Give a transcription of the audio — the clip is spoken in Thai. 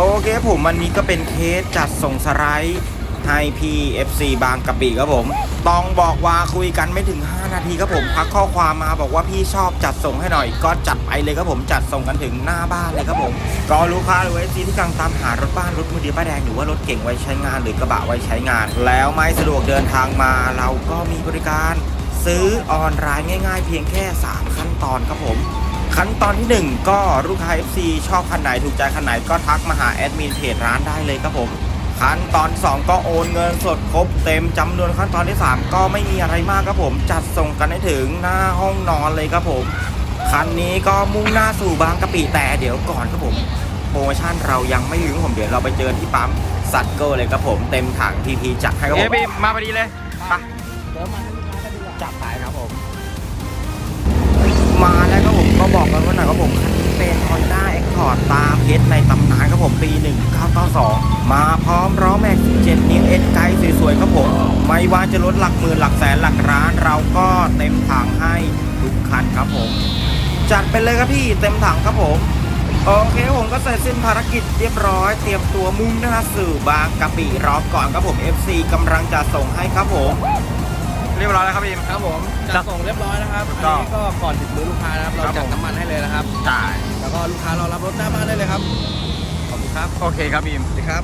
โอเคผมวันนี้ก็เป็นเคสจัดส่งสไลด์ให้พี่ FC บางกะปิครับผม ต้องบอกว่าคุยกันไม่ถึง 5 นาทีครับผมพักข้อความมาบอกว่าพี่ชอบจัดส่งให้หน่อย ก็จัดไปเลยครับผมจัดส่งกันถึงหน้าบ้านเลยครับผมก็ลูกค้าหรือ FC ที่กำลังตามหารถบ้านรถมือดีป้าแดงหรือว่ารถเก่งไว้ใช้งานหรือกระบะไว้ใช้งาน แล้วไม่สะดวกเดินทางมา เราก็มีบริการ ซื้อออนไลน์ง่าย ๆ เพียงแค่ 3 ขั้นตอนครับผม ขั้นตอนที่ 1 ก็ลูกค้า FC ชอบคันไหนถูกใจคันไหนก็ทักมาหาแอดมินเพจร้านได้เลยครับผมขั้นตอน 2 ก็โอนเงินสดครบเต็มจำนวนขั้นตอนที่ 3 ก็ไม่มีอะไรมากครับผม จัดส่งกันให้ถึงหน้าห้องนอนเลยครับผม คันนี้ก็มุ่งหน้าสู่บางกะปิแต่เดี๋ยวก่อนครับผม โปรโมชั่นเรายังไม่ถึงผมเดี๋ยวเราไปเจอที่ปั๊มซัตเกิลเลยครับผม เต็มถังพีพีจัดให้ครับผเอ้มบีมาพอดีเลยไปเดี๋ยวมาให้ลูกค้ากันดีกว่าจับไปครับผม กันว่าหน่อยครับผมคันนี้เป็น Honda Accord ตาเพชรในตำนานครับผมปี 1992 มาพร้อมล้อแม็ก17นิ้วเอ็นไกด์สวยๆครับผม ไม่ว่าจะลดหลักหมื่นหลักแสนหลักล้าน เราก็เต็มถังให้ทุกคันครับผม จัดไปเลยครับพี่เต็มถังครับผมโอเคผมก็เสร็จสิ้นภารกิจเรียบร้อย เตรียมตัวมุ่งหน้าสู่บางกะปิรอก่อนครับผม FC กำลังจะส่งให้ครับผม เรียบร้อยแล้วครับบีมครับผมจัดส่งเรียบร้อยนะครับถูอันกต้องนี้ก็ก่อนถึงมือลูกค้านะครับ เราครับจัดผม น้ำมันให้เลยนะครับ จ่ายแล้วก็ลูกค้ารอรับรถหน้าบ้านได้เลยครับ ขอบคุณครับ โอเคครับบีม สวัสดีครับ